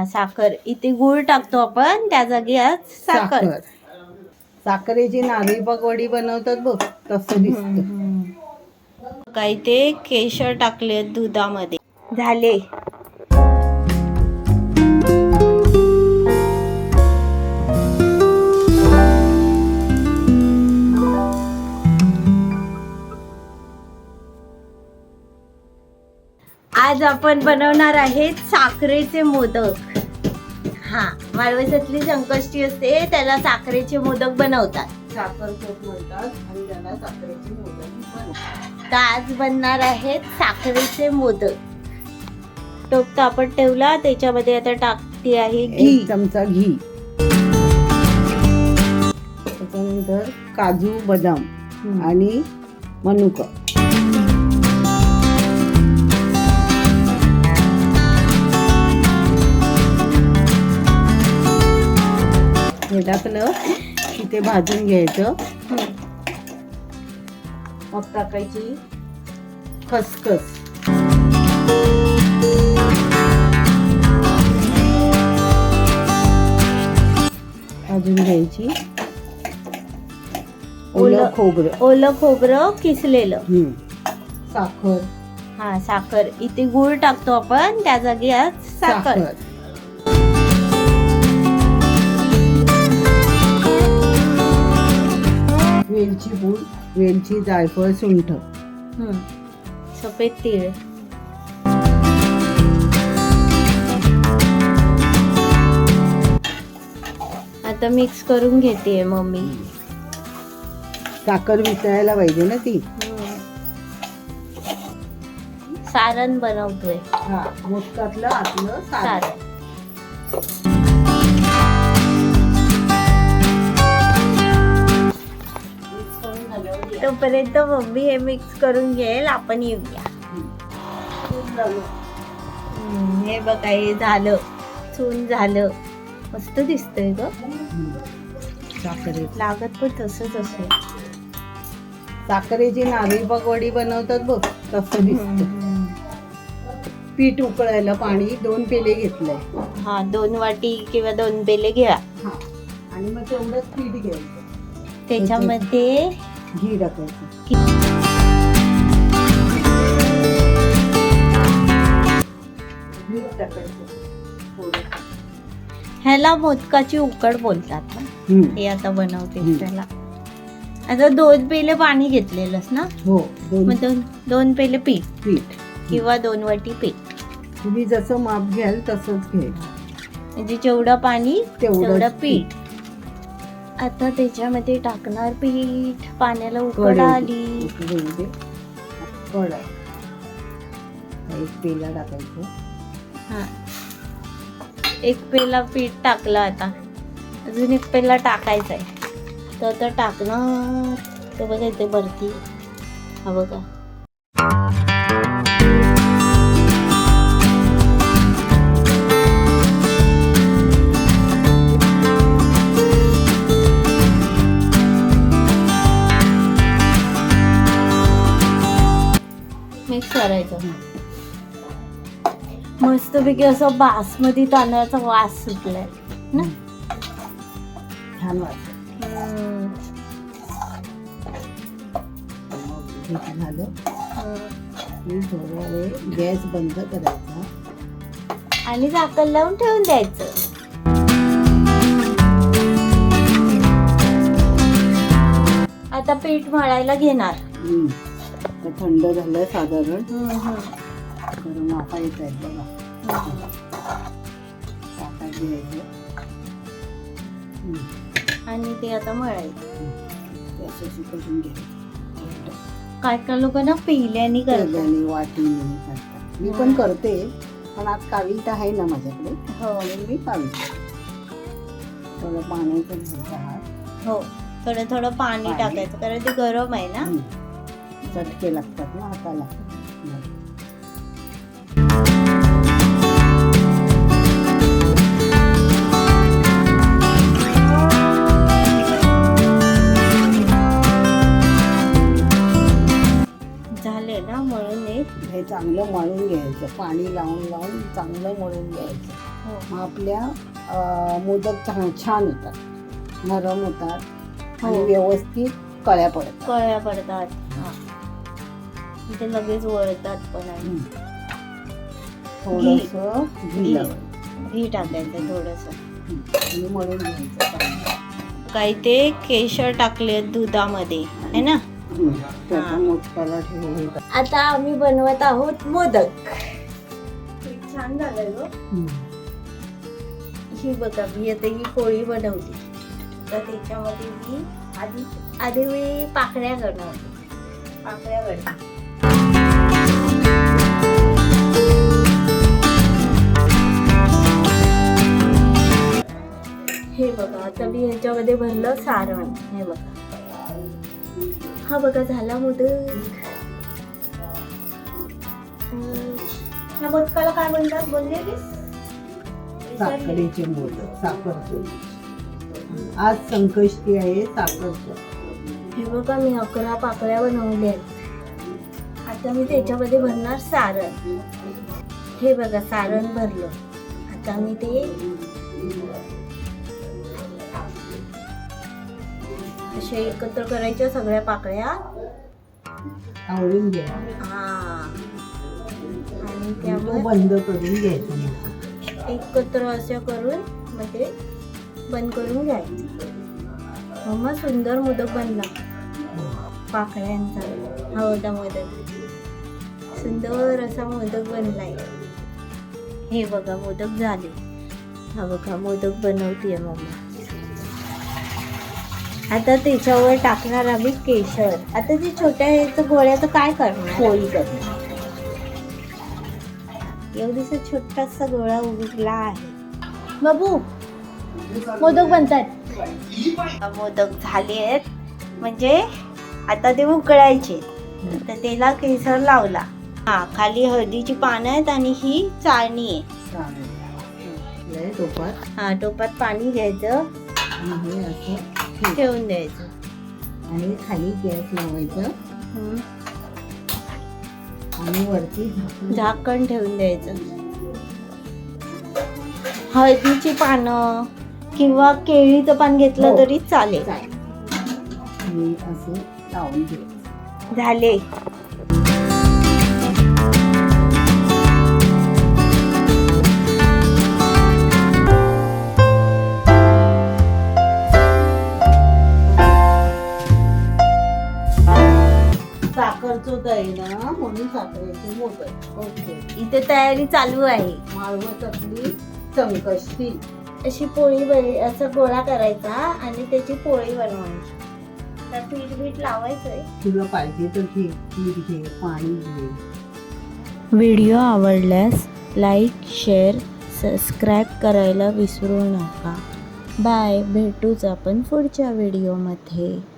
हा साखर. इथे गुळ टाकतो आपण त्या जागी आज साखर. साखर. साखरेची नारळी पकवडी बनवतात बघ तसं दिसतं. काही ते केशर टाकले दुधामध्ये. झाले. आज आपण बनवणार आहेत साखरेचे मोदक. हा माळवसातली संकष्टी असते त्याला साखरेचे मोदक बनवतात. साखर चोप म्हणतात आणि त्याला साखरेची मोदक बनवतात. तर आज बनणार आहेत साखरेचे मोदक. टोप तापत ठेवला त्याच्यामध्ये आता टाकते आहे घी. एक चमचा घी. त्याच्यानंतर काजू बदाम आणि मनुका. टाकलं की ते भाजून घ्यायचं. मग टाकायची खसखस. भाजून घ्यायची. ओलं खोबरं. ओलं खोबरं किसलेलं. हम्म. साखर. हा साखर. इथे गुळ टाकतो आपण त्या जागी आज साखर. वेलची पूड वेलची जायफळ सुंठ. सफेद तीळ. आता मिक्स करून घेते मम्मी. साखर वितळायला पाहिजे ना ती. सारण बनवतोय. हा मोदकातलं आतलं सारण. तोपर्यंत मम्मी हे मिक्स करून घेईल आपण येऊया. हे बघा हे झालं. चून झालं. मस्त दिसतंय ग. लागत पण तसंच असेल. साखरेची नारळी पकवडी बनवतात बघ तसं दिसतं पीठ उकळायला पाणी दोन पेले घेतलंय हा दोन वाटी किंवा दोन पेले घ्या. हा. आणि मग तेवढंच पीठ घ्यायचं. त्याच्यामध्ये घी टाकायचं. मीठ टाकायचं. थोडं. ह्याला मोदकाची उकड बोलतात ना. हे आता बनवते. त्याला आता दोन पेले पाणी घेतलेलंस ना? हो दोन. मग दोन दोन पेले पीठ. पीठ. किंवा दोन वाटी पीठ. तुम्ही जसं माप घ्याल तसंच घ्यायचं. म्हणजे जेवढं पाणी तेवढं पीठ. आता त्याच्यामध्ये टाकणार पीठ पाण्याला उकड कढई. आली. उकळून दे. हा एक पेला टाकायचं. हा. एक पेला पीठ टाकलं आता. अजून एक पेला टाकायचा आहे. तर आता टाकणार. तर बघा इथे वरती. हा बघा. मिक्स करायचं. मस्तपैकी असं बासमती तांदळाचा वास सुटलाय ना? छान वास झालं थोडा वेळ गॅस बंद करायचा आणि झाकण लावून ठेवून द्यायचं. आता पीठ मळायला घेणार. तर थंड झालं साधारण. हम्म, हम्म. तर मापा येत आहेत बघा. साखर घ्यायचं. आणि ते आता मळायचं. असं करून घ्यायचं. काय काय लोक ना पेल्याने करतात. तेलाने वाटीने करतात. मी पण करते पण आज काविलता आहे ना माझ्याकडे. हो. मी काविलते थोडं पाण्याचं हो. थोडं थोडं पाणी. टाकायचं कारण ते गरम आहे ना. चटके लागतात ना हाताला. झाले ना म्हणून हे हे चांगलं मळून घ्यायचं. पाणी लावून लावून चांगलं मळून घ्यायचं. हो. मग आपल्या मोदक छान छान होतात. नरम होतात. आणि हो. व्यवस्थित कळ्या पडतात. कळ्या पडतात. ते लगेच वळतात पण आणि. थोडंसं घी टाकायचं थोडस. हम्म. आणि मळून घ्यायचं चांगलं. काही ते केशर टाकले दुधामध्ये है. ना आता आम्ही बनवत आहोत मोदक. छान ग. हम्म. ही बघा मी आता ही पोळी बनवली तर त्याच्यामध्ये मी आधी आधी मी पाकळ्या बनवते. पाकळ्या बनवते. बघा आता मी ह्याच्यामध्ये भरलं सारण. हे बघा. हा बघा झाला मोदक. ह्या मोदकाला काय म्हणतात? बोलले साखरेचे मोदक साखरचे आज संकष्टी आहे साखरचं हे बघा मी अकरा पाकळ्या बनवल्या आहेत. आता मी त्याच्यामध्ये भरणार सारण. हे बघा सारण भरलं. आता मी ते असे एकत्र करायच्या सगळ्या पाकळ्या. आवडून घ्या. हा. आणि तो त्यावर बंद करून घ्यायचं. एकत्र असं करून मग ते बंद करून घ्यायचं. मम्मा सुंदर मोदक बनला. पाकळ्यांचा. हा होता मोदक. सुंदर असा मोदक बनलाय. हे बघा मोदक झाले. हा बघा मोदक बनवतीये मम्मा. आता त्याच्यावर टाकणार आम्ही केशर. आता ते छोट्या ह्याचं गोळ्याचं काय करणार? पोळी करणार. एवढीसा छोटासा गोळा उगला आहे. बाबू मोदक बनतात. मोदक झाले आहेत. म्हणजे आता ते उकळायचे. तर त्याला केसर लावला. हा खाली हळदीची पानं आहेत आणि ही चाळणी आहे. टोपात. हा टोपात पाणी घ्यायचं. ठेवून द्यायचं. आणि खाली गॅस लावायचं. आणि वरती झाकण. झाकण ठेवून द्यायचं. हळदीची पानं किंवा केळीचं पान घेतलं हो. तरी चालेल. आणि असं लावून घ्यायचं झाले. ना म्हणून साखरेचे मोदक ओके. इथे तयारी चालू आहे. माळवत आपली संकष्टी अशी पोळी बन असं गोळा करायचा आणि त्याची पोळी बनवायची. तर पीठ बीठ लावायचंय. तुला पाहिजे तर घे पीठ घे पाणी घे. व्हिडिओ आवडल्यास लाईक शेअर सबस्क्राईब करायला विसरू नका. बाय. भेटूच आपण पुढच्या व्हिडिओमध्ये.